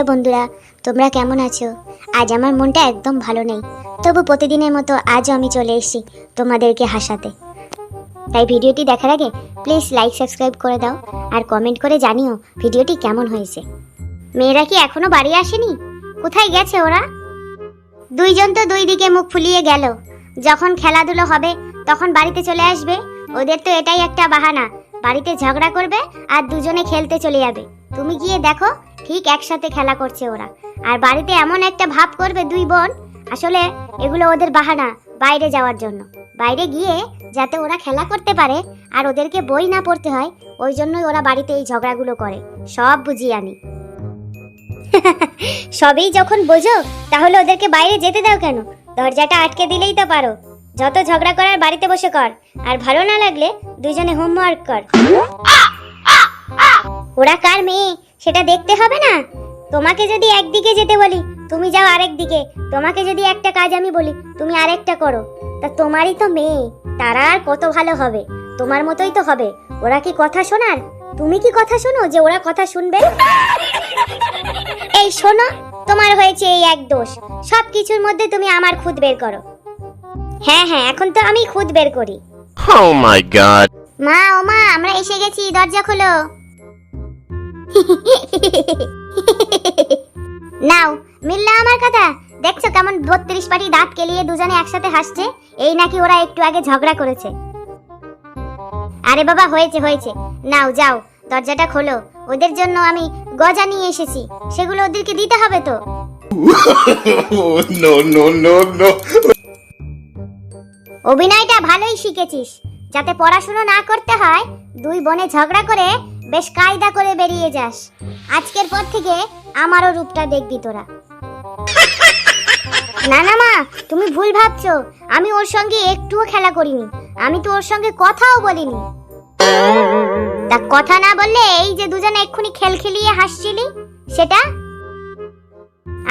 Hello বন্ধুরা, তোমরা কেমন আছো? আজ আমার মনটা একদম ভালো নেই। তবু প্রতিদিনের মতো আজও আমি চলে এসেছি তোমাদেরকে হাসাতে। তাই ভিডিওটি দেখার আগে প্লিজ লাইক সাবস্ক্রাইব করে দাও আর কমেন্ট করে জানিও ভিডিওটি কেমন হয়েছে। মেয়েরা কি এখনও বাড়ি আসেনি? কোথায় গেছে ওরা? দুইজন তো দুই দিকে মুখ ফুলিয়ে গেল। যখন খেলাধুলো হবে, তখন বাড়িতে চলে আসবে। ওদের তো এটাই একটা বাহানা। বাড়িতে ঝগড়া করবে আর দুজনে খেলতে চলে যাবে। তুমি গিয়ে দেখো, ঠিক একসাথে খেলা করছে ওরা। আর বাড়িতে এমন একটা ভাব করবে দুই বোন, আসলে এগুলো ওদের বাহানা, বাইরে যাওয়ার জন্য। বাইরে গিয়ে যাতে ওরা খেলা করতে পারে আর ওদেরকে বই না পড়তে হয়, ওই জন্যই ওরা বাড়িতে এই ঝগড়াগুলো করে। সব বুঝি আমি সবই যখন বোঝো, তাহলে ওদেরকে বাইরে যেতে দাও কেন? দরজাটা আটকে দিলেই তো পারো। যত ঝগড়া করার বাড়িতে বসে কর, আর ভালো না লাগলে দুজনে হোমওয়ার্ক কর। ওরা কার মেয়ে, সেটা দেখতে হবে না? তোমাকে যদি একদিকে যেতে বলি, তুমি যাও আরেক দিকে। তোমাকে যদি একটা কাজ আমি বলি, তুমি আরেকটা করো। তা তোমারই তো মেয়ে, তারা আর কত ভালো হবে? তোমার মতোই তো হবে। ওরা কি কথা শোনার? তুমি কি কথা শোনো যে ওরা কথা শুনবে? এই শোনো, তোমার হয়েছে এই এক দোষ। সব কিছুর মধ্যে তুমি আমার খুদ বের করো। হ্যাঁ হ্যাঁ এখন তো আমি খুদ বের করি। Oh my god. মা ও মা আমরা এসে গেছি দরজা খোলো। নাও মিললা আমার কথা। দেখছ কেমন বত্রিশ পাটি দাঁত কেলিয়ে দুজনে একসাথে হাসছে? এই নাকি ওরা একটু আগে ঝগড়া করেছে। আরে বাবা হয়েছে হয়েছে। নাও যাও দরজাটা খোলো। ওদের জন্য আমি গজা নিয়ে এসেছি। সেগুলো ওদেরকে দিতে হবে তো। No no no no. অভিনয়টা ভালোই শিখেছিস। যাতে পড়াশুনো না করতে হয়, দুই বোনে ঝগড়া করে বেশ কায়দা করে বেরিয়ে যাস। আজকের পর থেকে আমারও রূপটা দেখবি তোরা। না না, মা, তুমি ভুল ভাবছ। আমি ওর সঙ্গে একটুও খেলা করিনি। আমি তো ওর সঙ্গে কথাও বলিনি। তা কথা না বললে এই যে দুজনে এক্ষুনি খেল খেলিয়ে হাসছিলি, সেটা?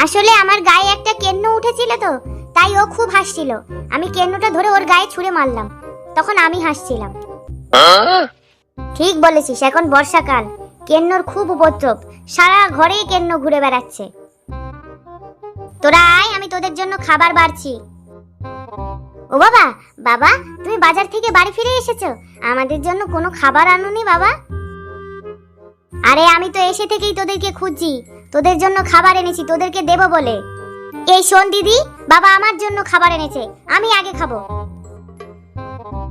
আসলে আমার গায়ে একটা কেন্ন উঠেছিল তো তাই ও খুব হাসছিল। আমি কেন্নটা ধরে ওর গায়ে ছুঁড়ে মারলাম। তখন আমি হাসছিলাম। ঠিক বলেছিস, এখন বর্ষাকাল। কেন্নর খুব উপদ্রব। সারা ঘরেই কেন্ন ঘুরে বেড়াচ্ছে। তোরা আয়, আমি তোদের জন্য খাবার বাড়ছি। ও বাবা বাবা, তুমি বাজার থেকে বাড়ি ফিরে এসেছ? আমাদের জন্য কোনো খাবার আনোনি বাবা? আরে, আমি তো এসে থেকেই তোদেরকে খুঁজছি। তোদের জন্য খাবার এনেছি, তোদেরকে দেবো বলে। এই শোন দিদি বাবা আমার জন্য খাবার এনেছে, আমি আগে খাব।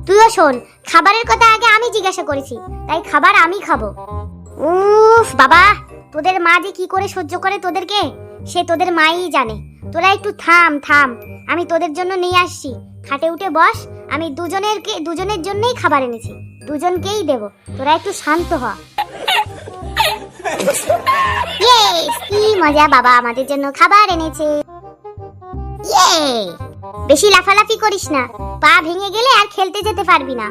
তুইও শোন, খাবারের কথা আগে আমি জিজ্ঞাসা করেছি, তাই খাবার আমি খাব। উফ, বাবা, তোদের মা যে কি করে সহ্য করে তোদেরকে, সে তোদের মাই জানে। তোরা একটু থাম থাম, আমি তোদের জন্য নিয়ে আসছি। খাটে উঠে বস, আমি দুজনের দুজনের জন্যই খাবার এনেছি, দুজনকেই দেব, তোরা একটু শান্ত হ। কি মজা বাবা আমাদের জন্য খাবার এনেছে। বেশি লাফালাফি করিস না। পা ভেঙে গেলে আর খেলতে যেতে পারবি না।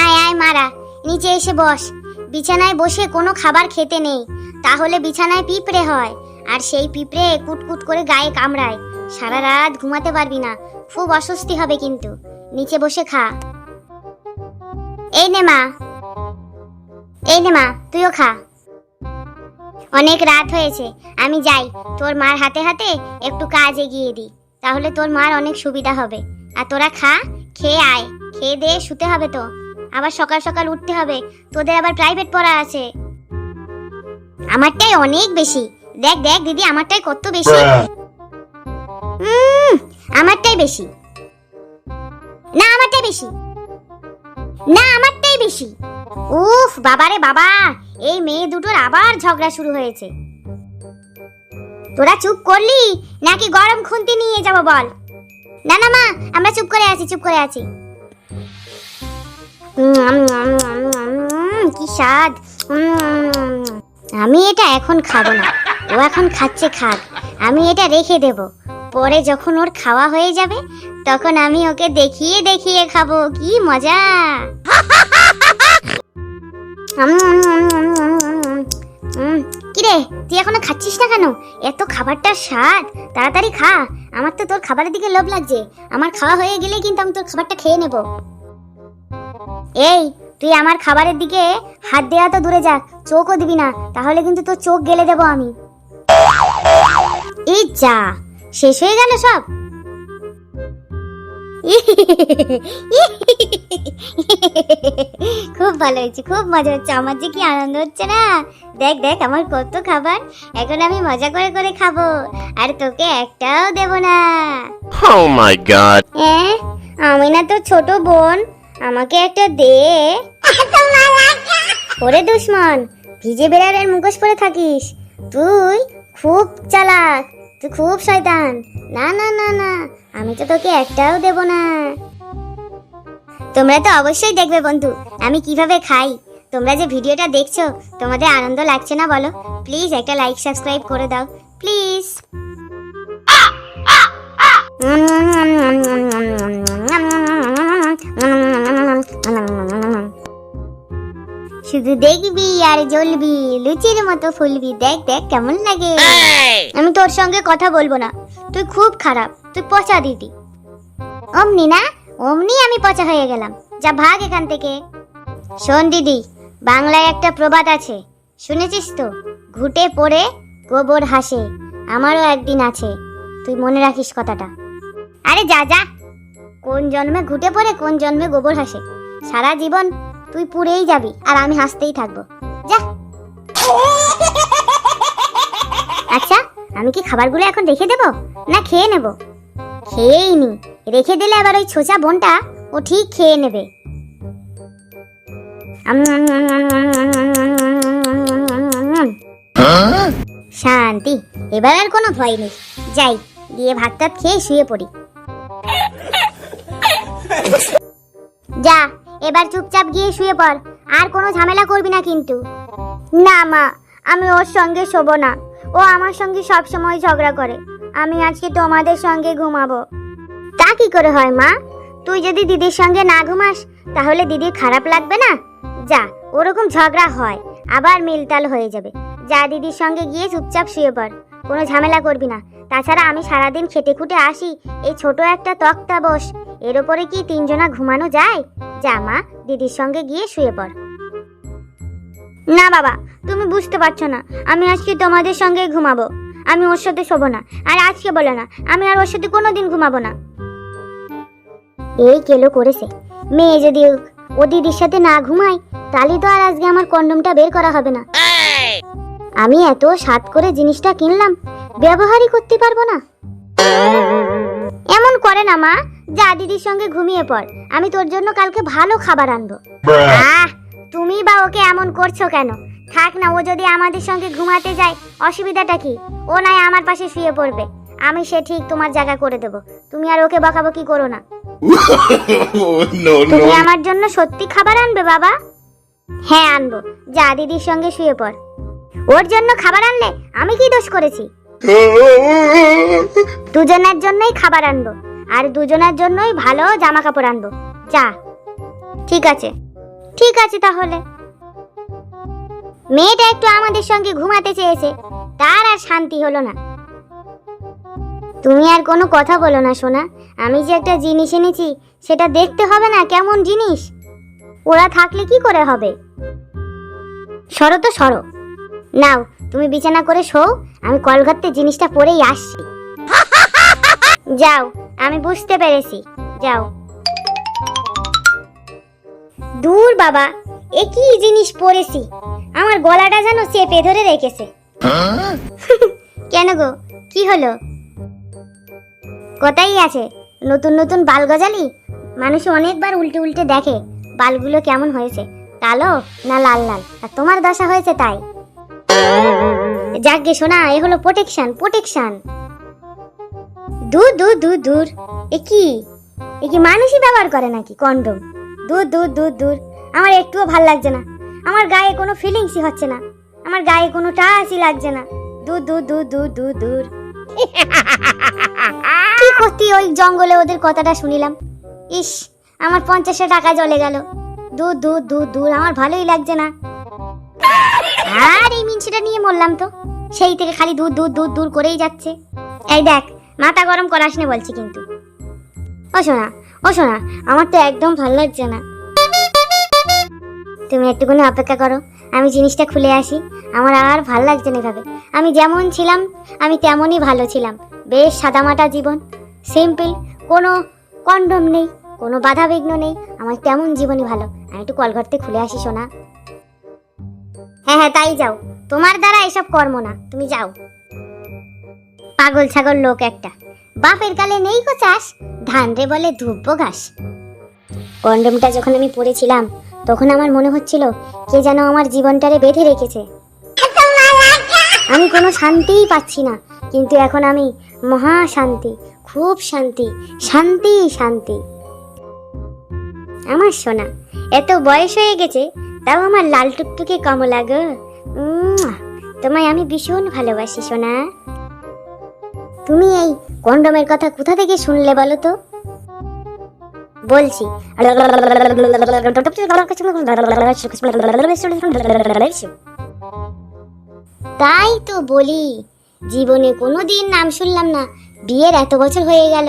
আয় আয় মারা, নিচে এসে বস। বিছানায় বসে কোনো খাবার খেতে নেই। তাহলে বিছানায় পিঁপড়ে হয়। আর সেই পিঁপড়ে কুটকুট করে গায়ে কামড়ায়। সারা রাত ঘুমাতে পারবি না। খুব অস্বস্তি হবে কিন্তু। নিচে বসে খা। এই নে মা। এই নে মা, তুইও খা। অনেক রাত হয়েছে। আমি যাই। তোর মার হাতে হাতে একটু কাজ এগিয়ে দিই। তাহলে তোর মার অনেক সুবিধা হবে। আর তোরা খা খেয়ে আয়। খেয়ে দিয়ে শুতে হবে তো। আবার সকাল সকাল উঠতে হবে। তোদের আবার প্রাইভেট পড়া আছে। আমারটাই অনেক বেশি। দেখ দেখ দিদি আমারটাই কত বেশি। উম, আমারটাই বেশি। না আমারটাই বেশি। না আমারটাই বেশি। উফ বাবারে বাবা! এই মেয়ে দুটোর আবার ঝগড়া শুরু হয়েছে। তোরা চুপ করলি নাকি গরম খুন্তি নিয়ে যাব বল না না মা আমরা চুপ করে আছি চুপ করে আছি কি স্বাদ আমি এটা এখন খাব না ও এখন খাচ্ছে খাক আমি এটা রেখে দেব পরে যখন ওর খাওয়া হয়ে যাবে তখন আমি ওকে দেখিয়ে দেখিয়ে খাব কি মজা উম, কিরে তুই এখনও খাচ্ছিস না কেন? এত খাবারটার স্বাদ। তাড়াতাড়ি খা। আমার তো তোর খাবারের দিকে লোভ লাগছে। আমার খাওয়া হয়ে গেলেই কিন্তু আমি তোর খাবারটা খেয়ে নেব। এই তুই আমার খাবারের দিকে হাত দেওয়া তো দূরে যাক। চোখও দিবি না। তাহলে কিন্তু তোর চোখ গেলে দেবো আমি। এই যা শেষ হয়ে গেল সব? খুব ভালো হয়েছে খুব মজা হচ্ছে। আমার যে কি আনন্দ হচ্ছে না? দেখ দেখ আমার কত খাবার। এখন আমি মজা করে করে খাব। আর তোকে একটাও দেব না। My god. হ্যাঁ আমি না তো ছোট বোন। আমাকে একটা দে। ওরে দুশ্মন ভিজে বেড়ালের মুখোশ পরে থাকিস। তুই খুব চালাক। তুই খুব শয়তান। না না না না, আমি তো তোকে একটাও দেব না। তোমরা তো অবশ্যই দেখবে বন্ধু, আমি কীভাবে খাই। তোমরা যে ভিডিওটা দেখছ, তোমাদের আনন্দ লাগছে না বলো? প্লিজ একটা লাইক, সাবস্ক্রাইব করে দাও, প্লিজ। শুধু দেখবি আর জ্বলবি লুচির মতো ফুলবি। দেখ দেখ কেমন লাগে। আমি তোর সঙ্গে কথা বলব না। তুই খুব খারাপ। তুই পচা দিদি। অমনি না? অমনি আমি পচা হয়ে গেলাম। যা ভাগ এখান থেকে। শোন দিদি বাংলায় একটা প্রবাদ আছে। শুনেছিস তো? ঘুটে পড়ে গোবর হাসে। আমারও একদিন আছে। তুই মনে রাখিস কথাটা। আরে যা যা। কোন জন্মে ঘুটে পড়ে কোন জন্মে গোবর হাসে। সারা জীবন তুই পুড়েই যাবি আর আমি হাসতেই থাকব যা আচ্ছা আমি কি খাবারগুলো এখন রেখে দেব না খেয়ে নেব খেয়েই নি রেখে দিলে আবার ওই ছোচা বোনটা ও ঠিক খেয়ে নেবে শান্তি এবার আর কোনো ভয় নেই যাই গিয়ে ভাত টাত খেয়ে শুয়ে পড়ি যা এবার চুপচাপ গিয়ে শুয়ে পড়, আর কোনো ঝামেলা করবি না কিন্তু। না মা, আমি ওর সঙ্গে শোবো না। ও আমার সঙ্গে সব সময় ঝগড়া করে। আমি আজকে তোমাদের সঙ্গে ঘুমাবো। তা কি করে হয় মা? তুই যদি দিদির সঙ্গে না ঘুমাস, তাহলে দিদির খারাপ লাগবে না? যা, ওরকম ঝগড়া হয়, আবার মিলতাল হয়ে যাবে। যা দিদির সঙ্গে গিয়ে চুপচাপ শুয়ে পড়, কোনো ঝামেলা করবি না। তাছাড়া আমি সারাদিন খেটে খুটে আসি, এই ছোট একটা তক্তা বস, এর ওপরে কি তিনজনা ঘুমানো যায়? যা, মা। দিদির সঙ্গে গিয়ে শুয়ে পড়। না, বাবা, তুমি বুঝতে পারছ না। আমি আজকে তোমাদের সঙ্গে ঘুমাবো। আমি ওর সাথে শোবো না। আর আজকে বলো না, আমি আর ওর সাথে কোনোদিন ঘুমাবো না। এই কেলো করেছে। মেয়ে যদি ও দিদির সাথে না ঘুমায়, তাহলে তো আর আজকে আমার কন্ডমটা বের করা হবে না। আমি এত স্বাদ করে জিনিসটা কিনলাম, ব্যবহারই করতে পারব না। এমন করে না, মা। যা দিদির সঙ্গে ঘুমিয়ে পড়। আমি তোর জন্য কালকে ভালো খাবার আনব। আহ তুমি বা ওকে এমন করছ কেন? থাক না ও যদি আমাদের সঙ্গে ঘুমাতে যায় অসুবিধাটা কি? ও নয় আমার পাশে শুয়ে পড়বে। আমি সে ঠিক তোমার জায়গা করে দেব। তুমি আর ওকে বকাবকি করো না। তুমি আমার জন্য সত্যি খাবার আনবে বাবা? হ্যাঁ আনব। যা দিদির সঙ্গে শুয়ে পড়। ওর জন্য খাবার আনলে আমি কি দোষ করেছি? দুজনের জন্যই খাবার আনব। আর দুজনের জন্যই ভালো জামা কাপড় আনব। যা। ঠিক আছে। ঠিক আছে তাহলে। মেয়েটা একটু আমাদের সঙ্গে ঘুমাতে চেয়েছে। তার আর শান্তি হলো না। তুমি আর কোনো কথা বলো না, সোনা। আমি যে একটা জিনিস এনেছি, সেটা দেখতে হবে না, কেমন জিনিস? ওরা থাকলে কি করে হবে? সরো তো, সরো। নাও, তুমি বিছানা করে শো, আমি কলঘাটতে জিনিসটা পরেই আসছি। যাও। আমি বুঝতে পেরেছি। যাও। দূর, বাবা। এ কি জিনিস পরেছি আমার গলাটা যেন চেপে ধরে রেখেছে। কেন গো? কি হলো? কোথায় আছে? নতুন নতুন বাল গজালি? মানুষ অনেকবার উল্টে উল্টে দেখে বালগুলো কেমন হয়েছে। কালো না লাল লাল? আর তোমার দশা হয়েছে তাই। যাকে শোনা এ হলো প্রোটেকশন প্রোটেকশন দূর দূর দূর দূর এ কি এ কি মানুষই ব্যবহার করে নাকি কন্ডম দূর দূর দূর দূর আমার একটুও ভালো লাগছে না আমার গায়ে কোনো ফিলিংসই হচ্ছে না আমার গায়ে কোনো টাচই লাগছে না দূর দূর দূর দূর দূর দূর কি করতি ওই জঙ্গলে ওদের কথাটা শুনিলাম ইস আমার পঞ্চাশটা টাকা চলে গেল দূর দূর দূর দূর আমার ভালোই লাগছে না আর এই মিনসিটা নিয়ে মরলাম তো সেই থেকে খালি দূর দূর দূর দূর করেই যাচ্ছে এই দেখ মাথা গরম করাস না বলছি কিন্তু। ও শোনা ও শোনা আমার তো একদম ভালো লাগছে না। তুমি একটুখানি অপেক্ষা করো, আমি জিনিসটা খুলে আসি। আমার আর ভালো লাগছে না এভাবে। আমি যেমন ছিলাম, আমি তেমনই ভালো ছিলাম। বেশ সাদামাটা জীবন সিম্পল কোনো কন্ডম নেই, কোনো বাধা বিঘ্ন নেই। আমার তেমন জীবনই ভালো। আমি একটু কলঘরতে খুলে আসি, সোনা। হ্যাঁ হ্যাঁ তাই যাও। তোমার দ্বারা এসব কর্ম না। তুমি যাও। পাগল ছাগল লোক একটা। বাপের কালে নেই কো চাষ, ধান রে বলে ধুব্ব ঘাস। কন্ডমটা যখন আমি পড়েছিলাম, তখন আমার মনে হচ্ছিল, কে যেন আমার জীবনটারে বেঁধে রেখেছে। আমি কোনো শান্তিই পাচ্ছি না, কিন্তু এখন আমি মহা শান্তি, খুব শান্তি শান্তি শান্তি। আমার সোনা, এত বয়স হয়ে গেছে, তাও আমার লাল টুকটুকে কমলা গো। তোমায় আমি ভীষণ ভালোবাসি সোনা। তুমি এই কন্ডমের কথা কোথা থেকে শুনলে বলো তো? বলছি। তাই তো বলি, জীবনে কোনোদিন নাম শুনলাম না, বিয়ের এত বছর হয়ে গেল,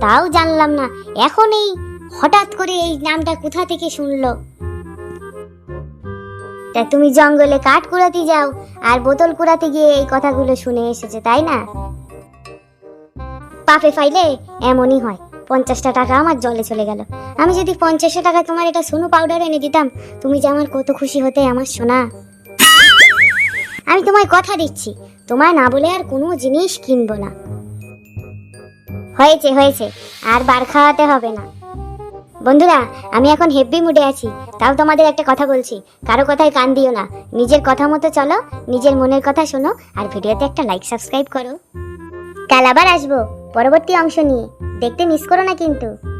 তাও জানলাম না, এখন এই হঠাৎ করে এই নামটা কোথা থেকে শুনলো? তা তুমি জঙ্গলে কাঠ কুড়াতে যাও, আর বোতল কুড়াতে গিয়ে এই কথাগুলো শুনে এসেছে, তাই না? পাপে ফাইলে এমনই হয়। পঞ্চাশটা টাকা আমার জলে চলে গেল। আমি যদি পঞ্চাশটা টাকা তোমার এটা সোনু পাউডার এনে দিতাম, তুমি যে আমার কত খুশি হতে, আমার সোনা। আমি তোমায় কথা দিচ্ছি, তোমায় না বলে আর কোনো জিনিস কিনবো না। হয়েছে হয়েছে, আর বার খাওয়াতে হবে না। বন্ধুরা, আমি এখন হেভি মুডে আছি, তাও তোমাদের একটা কথা বলছি, কারও কথায় কান দিও না। নিজের কথা মতো চলো, নিজের মনের কথা শোনো, আর ভিডিওতে একটা লাইক সাবস্ক্রাইব করো। কাল আবার আসব। পরবর্তী অংশ নিয়ে। দেখতে মিস করো না কিন্তু।